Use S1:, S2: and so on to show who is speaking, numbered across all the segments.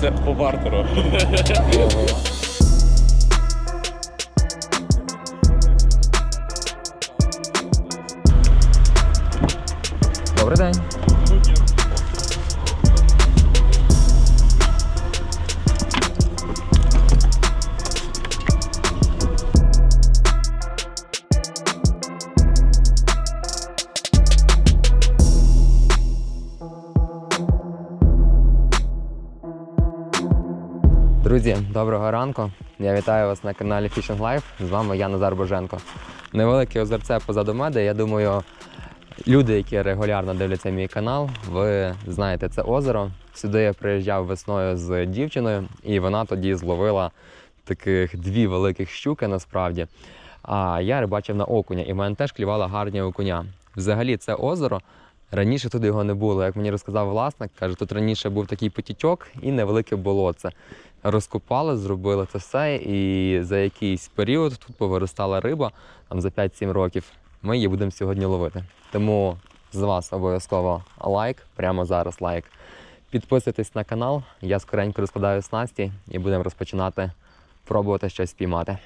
S1: Це по бартеру.
S2: Доброго ранку. Я вітаю вас на каналі Fishing Life. З вами я Назар Боженко. Невелике озерце позаду мене. Я думаю, люди, які регулярно дивляться мій канал, ви знаєте це озеро. Сюди я приїжджав весною з дівчиною, і вона тоді зловила таких дві великих щуки насправді. А я рибачив на окуня, і в мене теж клювала гарні окуня. Взагалі, це озеро. Раніше тут його не було. Як мені розказав власник, каже, тут раніше був такий потічок і невелике болотце. Розкопали, зробили це все, і за якийсь період тут повиростала риба, там за 5-7 років. Ми її будемо сьогодні ловити. Тому з вас обов'язково лайк, прямо зараз лайк. Підписуйтесь на канал, я скоренько розкладаю снасті і будемо розпочинати пробувати щось спіймати.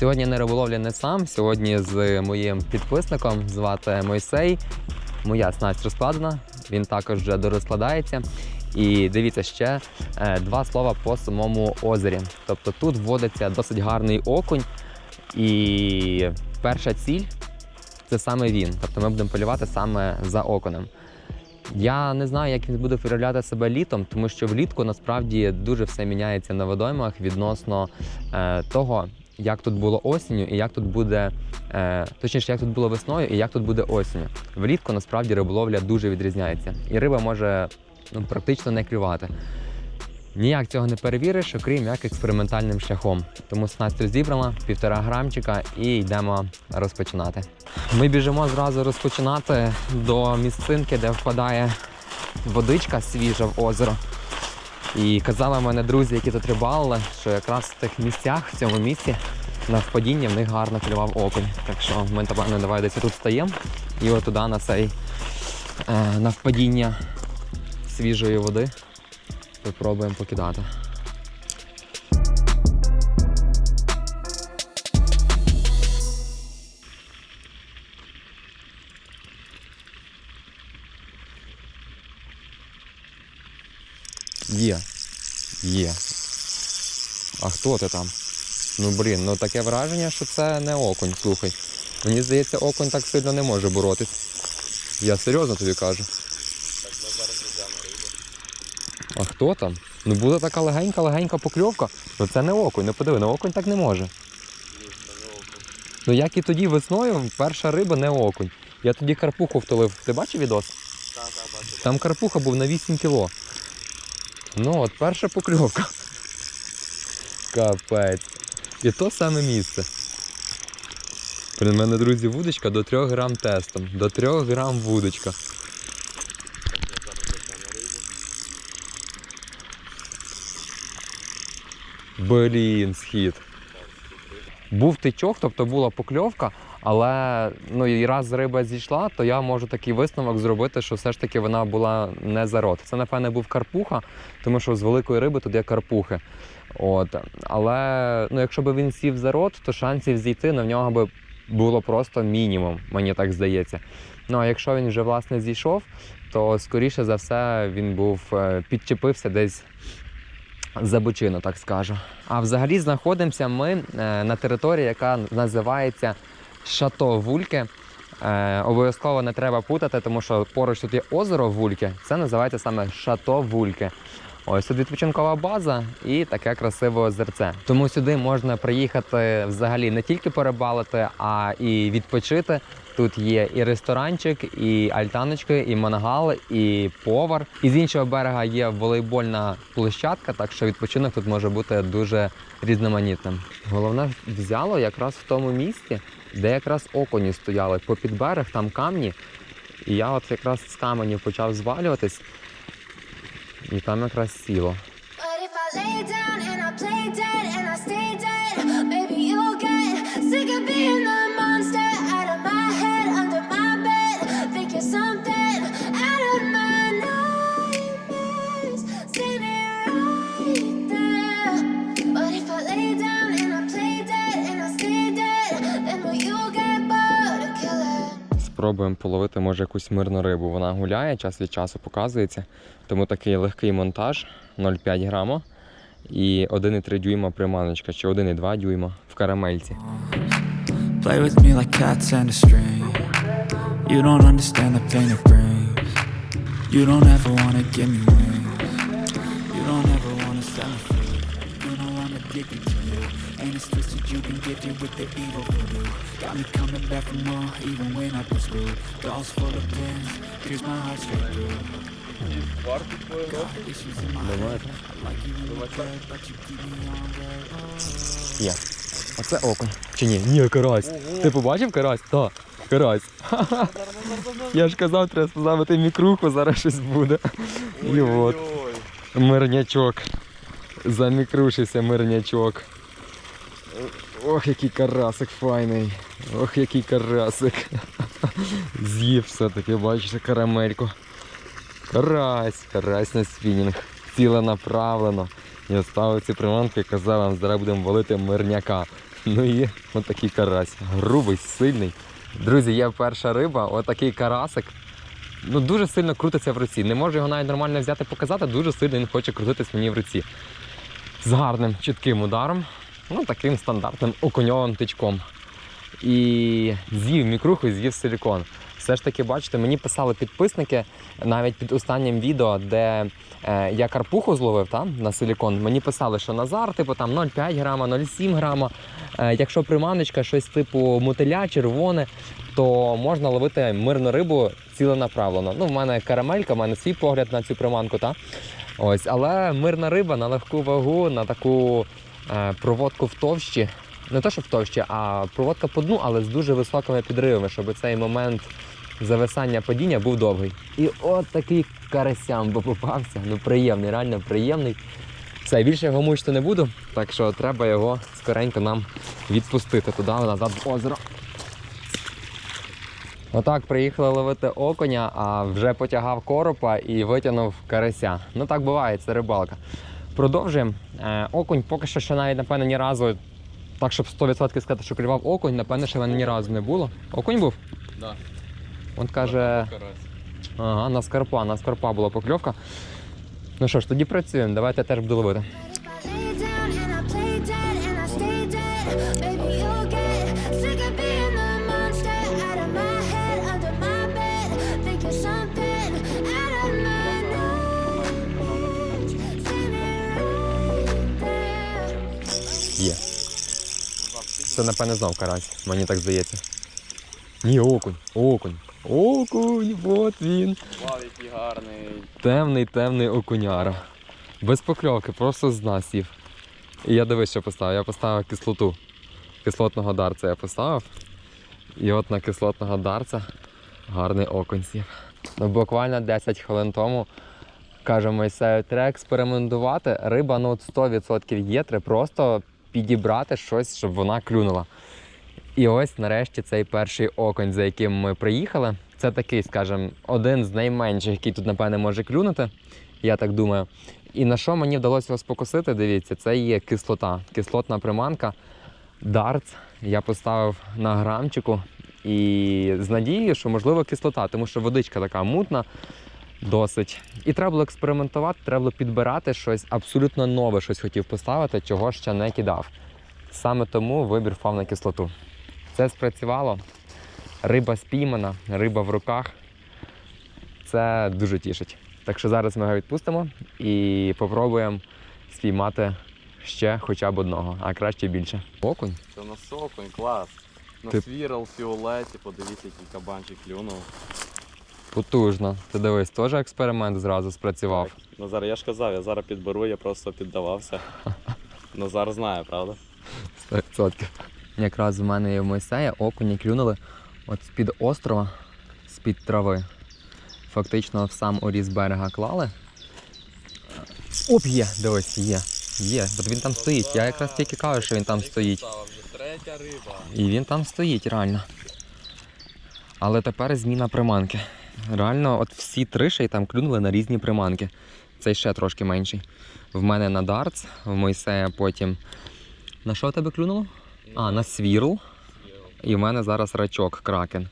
S2: Сьогодні на риболовлі не сам. Сьогодні з моїм підписником звати Мойсей. Моя снасть розкладена, він також вже дорозкладається. І дивіться ще е, два слова по самому озері. Тобто тут вводиться досить гарний окунь, і перша ціль це саме він. Тобто ми будемо полювати саме за окунем. Я не знаю, як він буде проявляти себе літом, тому що влітку насправді дуже все міняється на водоймах відносно е, того, як тут було осінню і як тут буде, е, точніше, як тут було весною і як тут буде осінню. Влітку насправді риболовля дуже відрізняється, і риба може ну, практично не клювати. Ніяк цього не перевіриш, окрім як експериментальним шляхом. Тому снасть розібрала півтора грамчика і йдемо розпочинати. Ми біжимо зразу розпочинати до місцинки, де впадає водичка свіжа в озеро. І казали мене друзі, які тут рибалили, що якраз в тих місцях, в цьому місці, на впадіння в них гарно клював окунь. Так що ми напевно давай десь тут стаємо і от туди на цей е, на впадіння свіжої води попробуємо покидати. Є. Є. А хто ти там? Ну блін, ну таке враження, що це не окунь, слухай. Мені здається, окунь так сильно не може боротись. Я серйозно тобі кажу. А хто там? Ну була така легенька-легенька покльовка. Ну це не окунь, ну подиви, ну окунь так не може. Ну як і тоді весною, перша риба не окунь. Я тоді карпуху втулив. Ти бачив відос?
S1: Так, так, бачу.
S2: Там карпуха був на 8 кіло. Ну, от перша покльовка. Капець. І то саме місце. При мене, друзі, вудочка до 3 грам тестом. До 3 грам вудочка. Блін, схід. Був тичок, тобто була покльовка, але ну і раз риба зійшла, то я можу такий висновок зробити, що все ж таки вона була не за рот. Це, напевне, був карпуха, тому що з великої риби тут є карпухи. От. Але ну, якщо б він сів за рот, то шансів зійти на нього би було просто мінімум, мені так здається. Ну а якщо він вже власне зійшов, то скоріше за все він був е, підчепився десь за бочину, так скажу. А взагалі знаходимося ми е, на території, яка називається Шато Вульке. Е, обов'язково не треба путати, тому що поруч тут є озеро Вульке. Це називається саме Шато Вульке. Ось тут відпочинкова база і таке красиве озерце. Тому сюди можна приїхати взагалі не тільки порибалити, а і відпочити. Тут є і ресторанчик, і альтаночки, і мангал, і повар. І з іншого берега є волейбольна площадка, так що відпочинок тут може бути дуже різноманітним. Головне взяло якраз в тому місці, де якраз окуні стояли. Попід берег там камні. І я от якраз з каменів почав звалюватись. І там якраз сіло.
S3: But
S2: половити, може, якусь мирну рибу. Вона гуляє, час від часу показується. Тому такий легкий монтаж 0,5 грама і 1,3 дюйма приманочка, чи 1,2 дюйма в карамельці.
S4: Play with me like cats and a string. You don't understand the pain it brings. You don't ever wanna give me wings. You don't ever wanna set me free. You know I'm addicted to you. And it's twisted, you've been gifted with the evil voodoo. Got me coming back for more, even when I've been screwed. Dolls full of pins, here's my heart straight through. I red.
S2: Є. Оце окунь. Чи ні? Ні, карась. Ти побачив карась? Так, карась. Я ж казав, треба поставити мікруху, зараз щось буде. І от. Мирнячок. Замікрушився мирнячок. Ох, який карасик файний. Ох, який карасик. З'їв все-таки, бачите, карамельку. Карась, карась на спінінг. Ціле направлено. Я ставив ці приманки і казав вам, зараз будемо валити мирняка. Ну і отакий карась. Грубий, сильний. Друзі, є перша риба, отакий карасик ну, дуже сильно крутиться в руці. Не можу його навіть нормально взяти показати, дуже сильно він хоче крутитись мені в руці. З гарним чітким ударом, ну таким стандартним окуньовим тичком. І з'їв мікруху, і з'їв силікон. Все ж таки, бачите, мені писали підписники навіть під останнім відео, де е, я карпуху зловив там, на силікон. Мені писали, що Назар, типу там 0,5 грама, 0,7 грама. Е, якщо приманочка щось типу мотиля, червоне, то можна ловити мирну рибу ціленаправлено. Ну, в мене карамелька, в мене свій погляд на цю приманку, та? Ось, але мирна риба на легку вагу, на таку проводку в товщі. Не те, що в товщі, а проводка по дну, але з дуже високими підривами, щоб цей момент зависання падіння був довгий. І от такий карасям бо попався. Ну приємний, реально приємний. Все, більше його мучити не буду, так що треба його скоренько нам відпустити туди, назад в озеро. Отак приїхали ловити окуня, а вже потягав коропа і витягнув карася. Ну так буває, це рибалка. Продовжуємо. Е, окунь поки що ще навіть, напевно, ні разу, так щоб 100% сказати, що клював окунь, напевно, ще в мене ні разу не було. Окунь був?
S1: Да.
S2: Він каже, ага, на скарпа, на скарпа була покльовка. Ну що ж, тоді працюємо. Давайте я теж буду ловити. Це, напевне, знов карась, мені так здається. Ні, окунь, окунь. Окунь, от він.
S1: Вау, який гарний.
S2: Темний, темний окуняра. Без покльовки, просто з нас сів. І я дивись, що поставив. Я поставив кислоту. Кислотного дарця я поставив. І от на кислотного дарця гарний окунь сів. Ну, буквально 10 хвилин тому каже Мойсею, треба експериментувати. Риба ну от 100% є, треба просто підібрати щось, щоб вона клюнула. І ось нарешті цей перший окунь, за яким ми приїхали. Це такий, скажімо, один з найменших, який тут, напевне, може клюнути. Я так думаю. І на що мені вдалося його спокусити, дивіться, це є кислота, кислотна приманка. Дартс я поставив на грамчику і з надією, що можливо кислота, тому що водичка така мутна досить. І треба було експериментувати, треба було підбирати щось абсолютно нове, щось хотів поставити, чого ще не кидав. Саме тому вибір впав на кислоту. Це спрацювало. Риба спіймана, риба в руках. Це дуже тішить. Так що зараз ми його відпустимо і попробуємо спіймати ще хоча б одного, а краще більше. Окунь.
S1: Це на соконь, клас. На
S2: Ти-
S1: свірл, фіолеті, подивіться, який кабанчик клюнув.
S2: Потужно. Ти дивись, теж експеримент зразу спрацював.
S1: Назар, я ж казав, я зараз підберу, я просто піддавався. Назар знає, правда?
S2: 100%. Якраз в мене і в Мойсея окуні клюнули от з-під острова, з-під трави. Фактично в сам оріз берега клали. Оп, є, дивись, є. Є. От він там стоїть. Я якраз тільки кажу, що він там стоїть. І він там стоїть, реально. Але тепер зміна приманки. Реально, от всі три ще й там клюнули на різні приманки. Цей ще трошки менший. В мене на дартс, в Мойсея потім. На що тебе клюнуло? А, на свірл. І в мене зараз рачок кракен.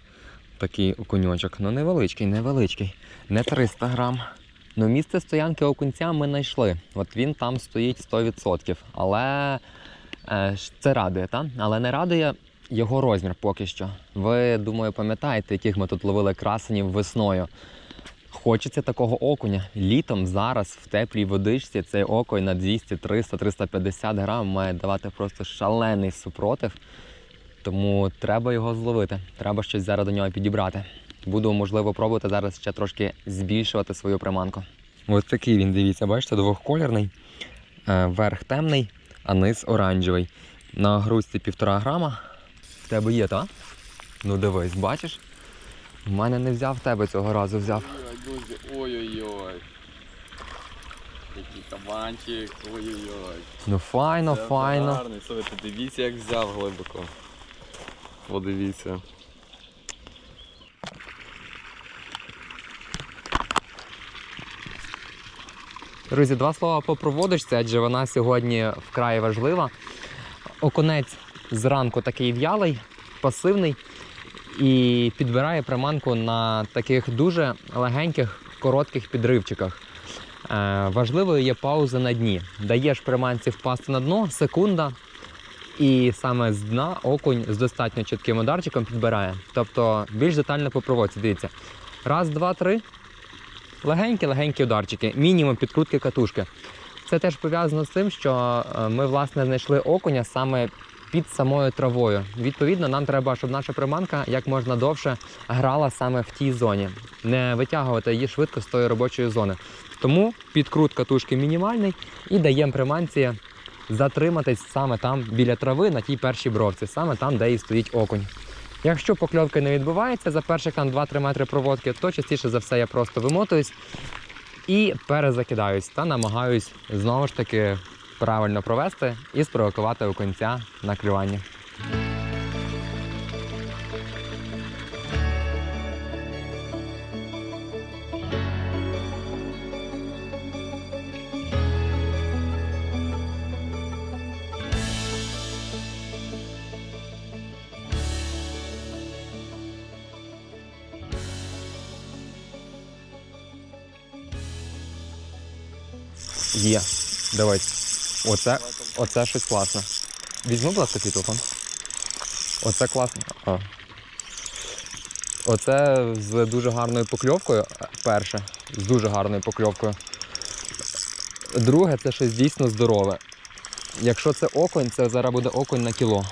S2: Такий окуньочок. Ну невеличкий, невеличкий. Не 300 грам. Ну, місце стоянки окунця ми знайшли. От він там стоїть 100%. Але е, це радує, так? Але не радує його розмір поки що. Ви, думаю, пам'ятаєте, яких ми тут ловили красенів весною. Хочеться такого окуня. Літом зараз в теплій водичці цей окунь на 200, 300, 350 грам має давати просто шалений супротив. Тому треба його зловити. Треба щось зараз до нього підібрати. Буду, можливо, пробувати зараз ще трошки збільшувати свою приманку. Ось такий він, дивіться, бачите, двохколірний. Е, Верх темний, а низ оранжевий. На грузці півтора грама. В тебе є, так? Ну дивись, бачиш? У мене не взяв, в тебе цього разу взяв.
S1: Друзі, ой-ой-ой. Який кабанчик, ой-ой-ой.
S2: Ну файно,
S1: Це
S2: файно.
S1: Гарний, слухайте, дивіться, як взяв глибоко. Подивіться.
S2: Друзі, два слова по проводочці, адже вона сьогодні вкрай важлива. Окунець зранку такий в'ялий, пасивний і підбирає приманку на таких дуже легеньких, коротких підривчиках. Е, важливою є пауза на дні. Даєш приманці впасти на дно, секунда, і саме з дна окунь з достатньо чітким ударчиком підбирає. Тобто більш детально по проводці. Дивіться. Раз, два, три. Легенькі-легенькі ударчики, мінімум підкрутки катушки. Це теж пов'язано з тим, що е, ми власне знайшли окуня саме під самою травою. Відповідно, нам треба, щоб наша приманка як можна довше грала саме в тій зоні, не витягувати її швидко з тої робочої зони. Тому підкрут катушки мінімальний і даємо приманці затриматись саме там біля трави на тій першій бровці, саме там, де і стоїть окунь. Якщо покльовки не відбувається за перших там 2-3 метри проводки, то частіше за все я просто вимотуюсь і перезакидаюсь та намагаюсь знову ж таки правильно провести і спровокувати окунця на клювання. Є. Давай. Оце, оце щось класне. Візьми, будь ласка, телефон. Оце класно. А. Оце з дуже гарною покльовкою. Перше. З дуже гарною покльовкою. Друге, це щось дійсно здорове. Якщо це окунь, це зараз буде окунь на кіло.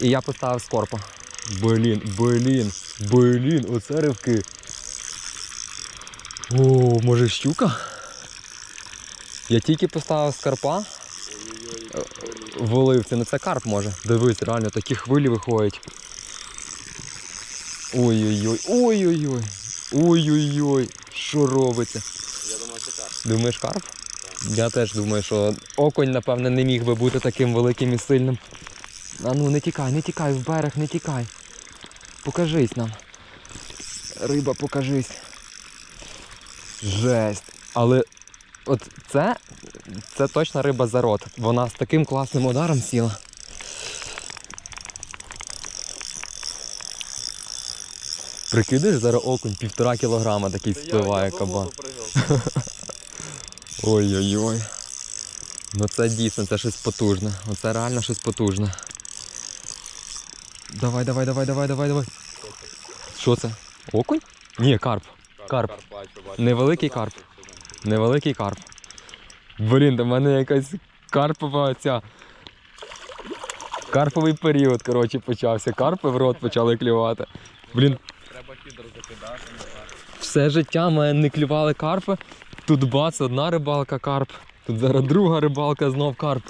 S2: І я поставив скорпа. Блін, блін, блін, оце ривки. О, може щука? Я тільки поставив скарпа е, в оливці, ну це карп може. Дивись, реально такі хвилі виходять. Ой-ой-ой, ой-ой-ой. Ой-ой-ой, що робиться?
S1: Я думаю, це так.
S2: Думаєш карп? Я теж думаю, що окунь, напевне, не міг би бути таким великим і сильним. А ну, не тікай, не тікай, в берег, не тікай. Покажись нам. Риба, покажись. Жесть. Але от це, це точно риба за рот. Вона з таким класним ударом сіла. Прикидаєш зараз окунь, півтора кілограма такий спливає кабан. Ой-ой-ой. Ну це дійсно, це щось потужне. Оце реально щось потужне. Давай, давай, давай, давай, давай, давай. Що це? Окунь? Ні, карп. Карп. Невеликий карп. Невеликий карп. Блін, до мене якась карпова ця. Карповий період, коротше, почався. Карпи в рот почали клювати. Блін,
S1: Треба фідер закидати.
S2: все життя мене не клювали карпи. Тут бац, одна рибалка карп. Тут зараз друга рибалка, знов карп.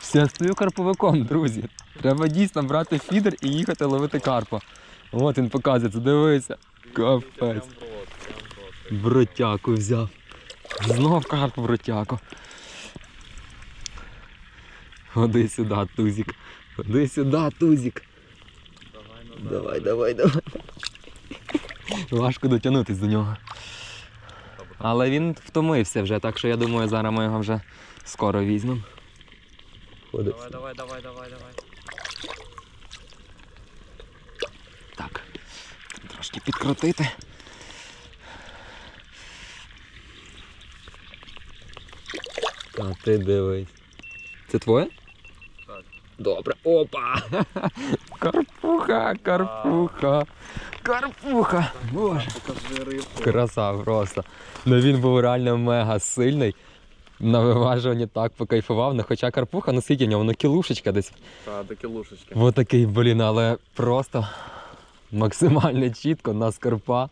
S2: Все, я стою карповиком, друзі. Треба дійсно брати фідер і їхати ловити карпа. От він показується, дивися. Капець.
S1: Прям рот, прям рот.
S2: Бротяку взяв. Знов карп в ротяку. Ходи сюди, тузик. Ходи сюди, тузик. Давай, давай, давай. Важко дотягнутися до нього. Але він втомився вже, так що я думаю, зараз ми його вже скоро візьмемо.
S1: Давай, давай, давай, давай, давай.
S2: Так. Трошки підкрутити. А ти дивись. Це твоє?
S1: Так.
S2: Добре. Опа! Карпуха, карпуха. Карпуха. Боже. Краса просто. Ну він був реально мега сильний. На виважуванні так покайфував. Ну, хоча карпуха, ну скільки в нього, ну кілушечка десь.
S1: Та, до кілушечки.
S2: Ось такий, блін, але просто максимально чітко на скарпа.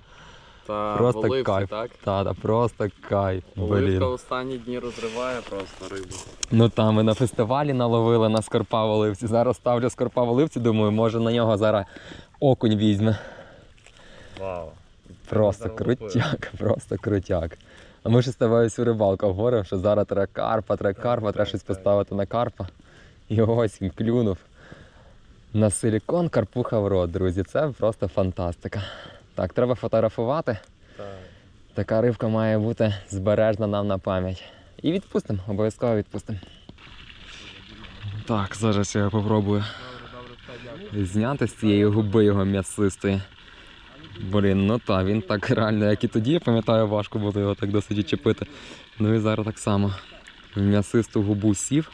S1: Та
S2: Просто
S1: в оливці,
S2: кайф.
S1: так?
S2: Та, та просто кайф.
S1: Оливка
S2: Блін.
S1: останні дні розриває просто рибу.
S2: Ну там ми на фестивалі наловили на скорпа в оливці. Зараз ставлю скорпа в оливці, думаю, може на нього зараз окунь візьме.
S1: Вау.
S2: Просто
S1: Зараз
S2: крутяк, просто крутяк. А ми ж з тобою всю рибалку говоримо, що зараз треба карпа, треба карпа, треба щось поставити на карпа. І ось він клюнув. На силікон карпуха в рот, друзі. Це просто фантастика. Так, треба фотографувати.
S1: Так.
S2: Така рибка має бути збережна нам на пам'ять. І відпустимо, обов'язково відпустимо. Так, зараз я попробую
S1: дякую.
S2: зняти з цієї губи його м'ясистої. Блін, ну та він так реально, як і тоді, я пам'ятаю, важко було його так досить чіпити. Ну і зараз так само. В м'ясисту губу сів.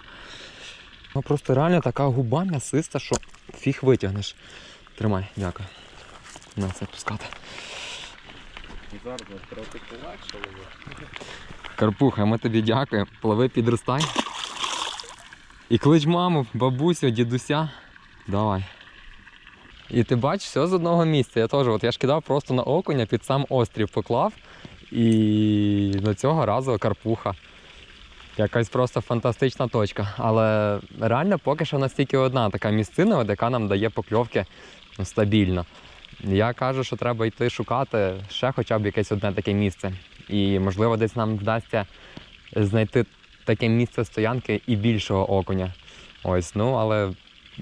S2: Ну просто реально така губа м'ясиста, що фіг витягнеш. Тримай, дякую. На це пускати. Карпуха, ми тобі дякуємо. Пливи, підростай. І клич маму, бабусю, дідуся. Давай. І ти бачиш, все з одного місця. Я теж, от я ж кидав просто на окуня, під сам острів поклав. І на цього разу карпуха. Якась просто фантастична точка. Але реально поки що настільки одна така місцина, яка нам дає покльовки стабільно. Я кажу, що треба йти шукати ще хоча б якесь одне таке місце. І можливо десь нам вдасться знайти таке місце стоянки і більшого окуня. Ось, ну але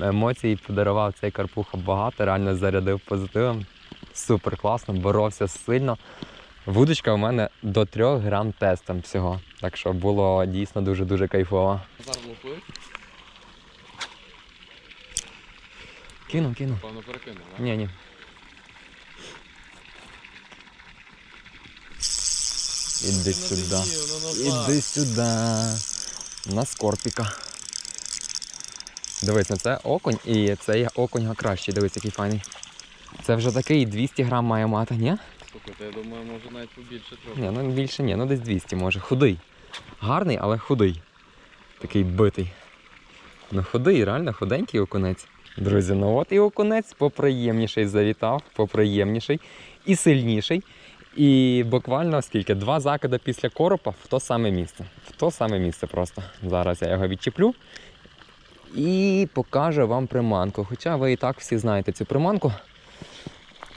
S2: емоцій подарував цей карпуха багато, реально зарядив позитивом. Супер класно, боровся сильно. Вудочка у мене до 3 грам тестом всього. Так що було дійсно дуже-дуже кайфово.
S1: Зараз лупив,
S2: Кину, кину.
S1: певно перекинув, так?
S2: Ні, ні. Іди сюди. Іди сюди. На скорпіка. Дивись, ну це окунь і цей окунь кращий. Дивись, який файний. Це вже такий 200 грам має мати, ні?
S1: Слухайте, я думаю, може навіть побільше трохи.
S2: Ні, ну більше ні, ну десь 200 може. Худий. Гарний, але худий. Такий битий. Ну худий, реально худенький окунець. Друзі, ну от і окунець поприємніший завітав, поприємніший і сильніший. І буквально скільки? Два закиди після коропа в то саме місце. В то саме місце просто. Зараз я його відчіплю і покажу вам приманку. Хоча ви і так всі знаєте цю приманку.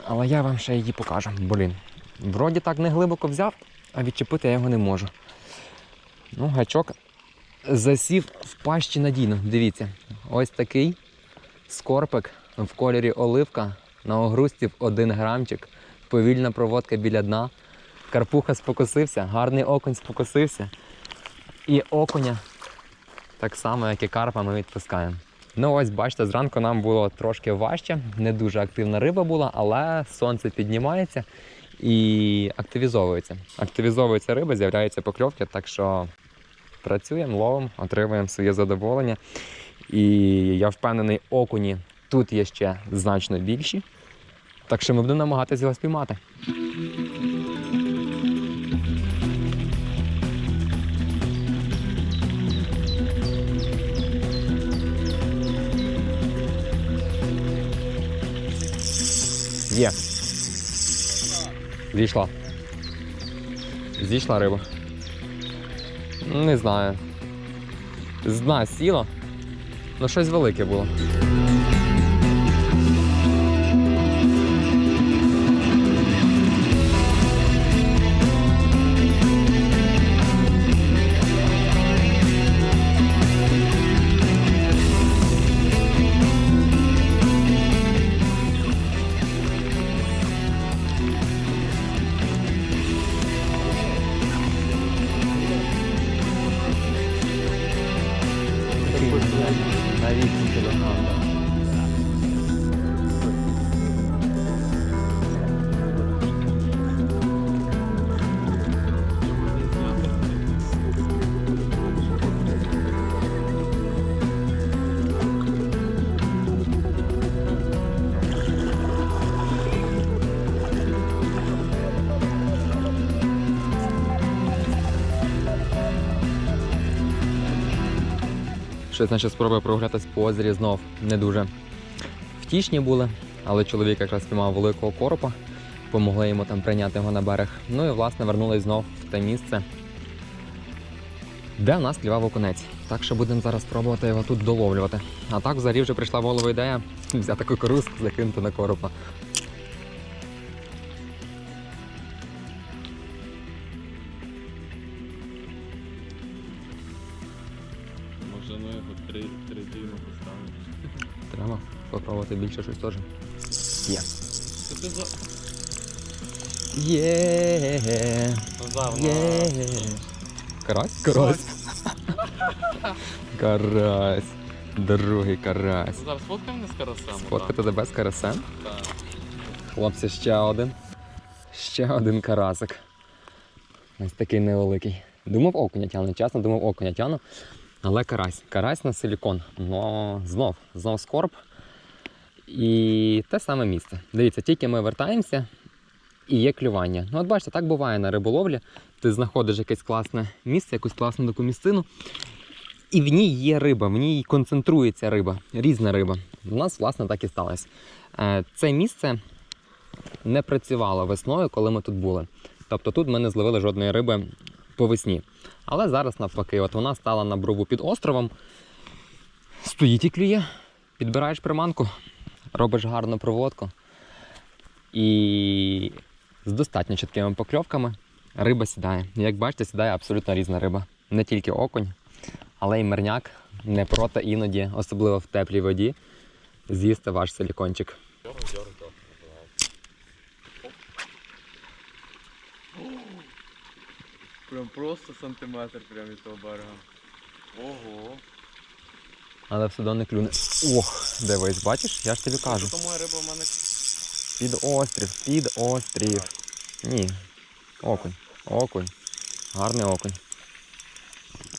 S2: Але я вам ще її покажу. Блін. Вроді так не глибоко взяв, а відчепити я його не можу. Ну, гачок засів в пащі надійно. Дивіться, ось такий скорпик в кольорі оливка на огрузці в 1 грамчик. Повільна проводка біля дна. Карпуха спокусився, гарний окунь спокусився. І окуня, так само, як і карпа, ми відпускаємо. Ну ось бачите, зранку нам було трошки важче, не дуже активна риба була, але сонце піднімається і активізовується. Активізовується риба, з'являються покльовки, так що працюємо, ловимо, отримуємо своє задоволення. І я впевнений, окуні тут є ще значно більші. Так що ми будемо намагатися його спіймати. Є. Зійшла. Зійшла риба. Не знаю. З дна сіла. Ну щось велике було. Щось наче спроби прогулятись по озері знов не дуже втішні були, але чоловік якраз спіймав великого коропа, помогли йому там прийняти його на берег. Ну і власне вернулись знов в те місце, де нас клював окунець. Так що будемо зараз пробувати його тут доловлювати. А так взагалі вже прийшла в голову ідея взяти кукурузку, закинути на коропа. Попробувати більше щось теж. Є. Є. Є. Карась? Карась. Карась. Другий карась.
S1: Назар, сфоткай мене з карасем.
S2: Сфоткати тебе з карасем.
S1: Так.
S2: Хлопці, ще один. Ще один карасик. Ось такий невеликий. Думав окуня тяну, чесно, думав окуня тяну. Але карась. Карась на силікон. Ну, знов, знов скорб. І те саме місце. Дивіться, тільки ми вертаємося і є клювання. Ну, от бачите, так буває на риболовлі. Ти знаходиш якесь класне місце, якусь класну таку місцину. І в ній є риба, в ній концентрується риба, різна риба. У нас, власне, так і сталося. Е, Це місце не працювало весною, коли ми тут були. Тобто тут ми не зловили жодної риби по весні. Але зараз навпаки, от вона стала на брову під островом. Стоїть і клює, підбираєш приманку, робиш гарну проводку. І з достатньо чіткими покльовками риба сідає. Як бачите, сідає абсолютно різна риба. Не тільки окунь, але й мерняк не проти іноді, особливо в теплій воді, з'їсти ваш силікончик.
S1: Прям просто сантиметр прямо від того берега. Ого.
S2: Але все одно не клюне. Ох, дивись, бачиш? Я ж тобі кажу.
S1: Тому риба в мене
S2: Під острів, під острів. Ні. Окунь. Окунь. Гарний окунь.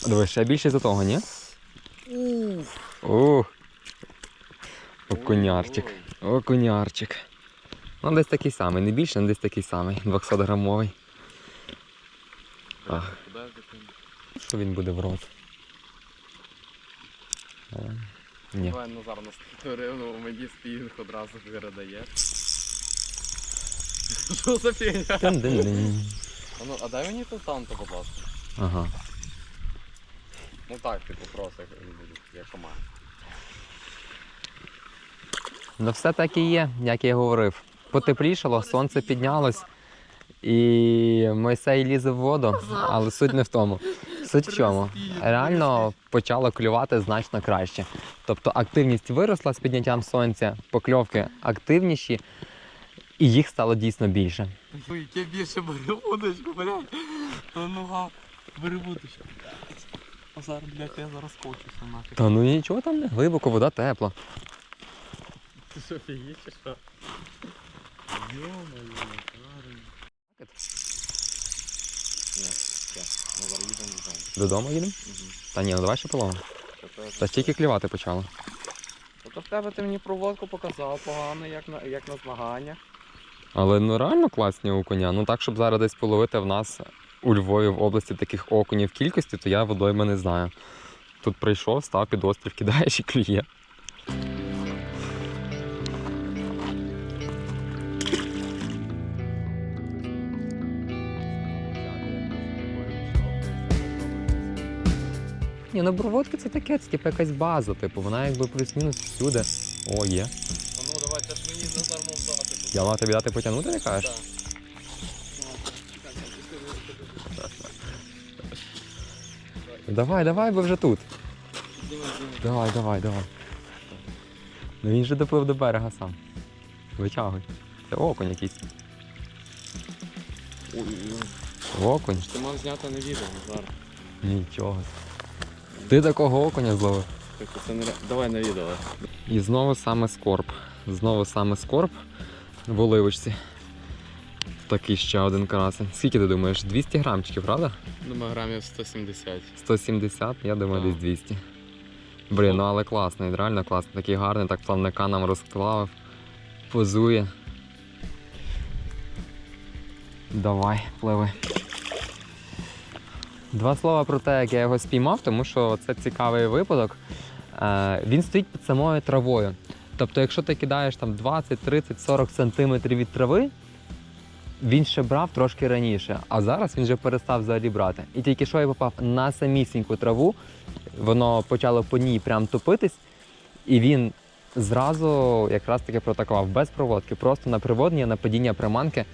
S2: Дивись, ще більше за того, ні? Ух. Окунярчик. Окунярчик. Ну, десь такий самий, не більше, але десь такий самий. 200 грамовий. Що він буде в рот? Але... Ні.
S1: Давай Назар нас рівно мені спінг одразу передає. Що за фігня? А ну, а дай мені тут танто, будь ласка.
S2: Ага.
S1: Ну так, типу, просто як, як команда.
S2: Ну все так і є, як я говорив. Потеплішало, сонце піднялось, і Мойсей лізе в воду, але суть не в тому. Суть в чому? Реально почало клювати значно краще. Тобто активність виросла з підняттям сонця, покльовки активніші, і їх стало дійсно більше.
S1: Ой, яке більше бери удочку, блядь. Ну, бери удочку. Зараз, блядь, я зараз кочуся нафіг.
S2: Та ну нічого там не глибоко, вода тепла.
S1: Ти що, фігіш чи що? Йо-моє, їдемо додому.
S2: Їдемо? Та ні, ну давай ще половимо. Та ж тільки клювати почало.
S1: Тобто в тебе ти мені проводку показав погано, як на, як на змаганнях.
S2: Але ну реально класні окуня. Ну так, щоб зараз десь половити в нас у Львові в області таких окунів кількості, то я водойми не знаю. Тут прийшов, став під острів, кидаєш і клює. Ні, ну броводки це таке, це типу якась база, типу, вона якби плюс-мінус всюди. О, є.
S1: А ну давай, це ж мені мов дати.
S2: Я мав тобі дати потягнути, не кажеш? Давай, давай, бо вже тут. Давай, давай, давай. Ну він же доплив до берега сам. Витягуй. Це окунь якийсь. Окунь.
S1: Ти мав зняти не відео, Назар.
S2: Нічого. Ти такого окуня зловив.
S1: Це не... Давай на відео.
S2: І знову саме скорб. Знову саме скорб в оливочці. Такий ще один красень. Скільки ти думаєш? 200 грамчиків, правда?
S1: Думаю, грамів 170.
S2: 170, я думаю, десь 200. Блін, ну але класний, реально класний. Такий гарний, так плавника нам розклав, позує. Давай, пливи. Два слова про те, як я його спіймав, тому що це цікавий випадок. Е, він стоїть під самою травою. Тобто, якщо ти кидаєш там 20, 30, 40 сантиметрів від трави, він ще брав трошки раніше, а зараз він вже перестав взагалі брати. І тільки що я попав на самісіньку траву, воно почало по ній прям топитись, і він зразу якраз таки протакував без проводки, просто на приводнення, на падіння приманки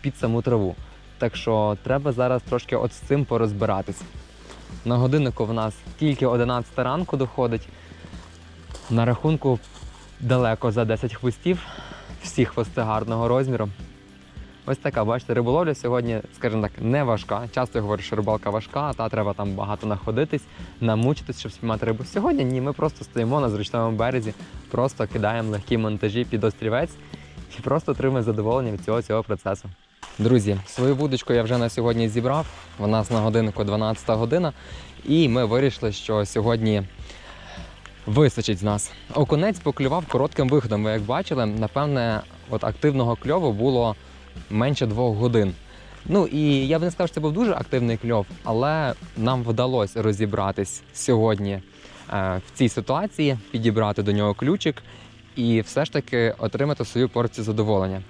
S2: під саму траву. Так що треба зараз трошки от з цим порозбиратись. На годиннику в нас тільки 11 ранку доходить. На рахунку далеко за 10 хвостів. Всі хвости гарного розміру. Ось така, бачите, риболовля сьогодні, скажімо так, не важка. Часто я говорю, що рибалка важка, а та треба там багато находитись, намучитись, щоб спіймати рибу. Сьогодні ні, ми просто стоїмо на зручному березі, просто кидаємо легкі монтажі під острівець і просто отримуємо задоволення від цього цього процесу. Друзі, свою вудочку я вже на сьогодні зібрав. У нас на годинку 12 година, і ми вирішили, що сьогодні вистачить з нас. Окунець поклював коротким виходом. Ви як бачили, напевне, от активного кльову було менше двох годин. Ну і я б не сказав, що це був дуже активний кльов, але нам вдалося розібратись сьогодні е, в цій ситуації, підібрати до нього ключик і все ж таки отримати свою порцію задоволення.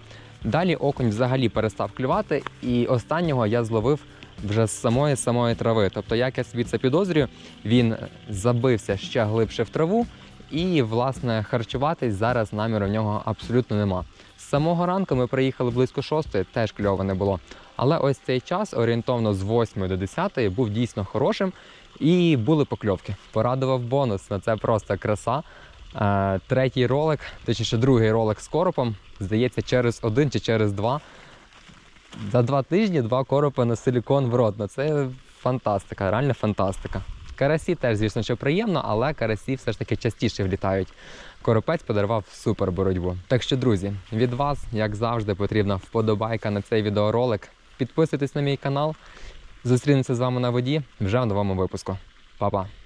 S2: Далі окунь взагалі перестав клювати, і останнього я зловив вже з самої самої трави. Тобто, як я собі це підозрюю, він забився ще глибше в траву, і власне харчуватись зараз наміру в нього абсолютно нема. З самого ранку ми приїхали близько шостої, теж кльово не було. Але ось цей час, орієнтовно з 8 до 10, був дійсно хорошим. І були покльовки. Порадував бонус. Ну, це просто краса. Е, третій ролик, точніше, другий ролик з коропом, здається, через один чи через два. За два тижні два коропи на силікон в рот. Ну, це фантастика, реальна фантастика. Карасі теж, звісно, що приємно, але карасі все ж таки частіше влітають. Коропець подарував супер боротьбу. Так що, друзі, від вас, як завжди, потрібна вподобайка на цей відеоролик. Підписуйтесь на мій канал. Зустрінемося з вами на воді вже в новому випуску. Па-па!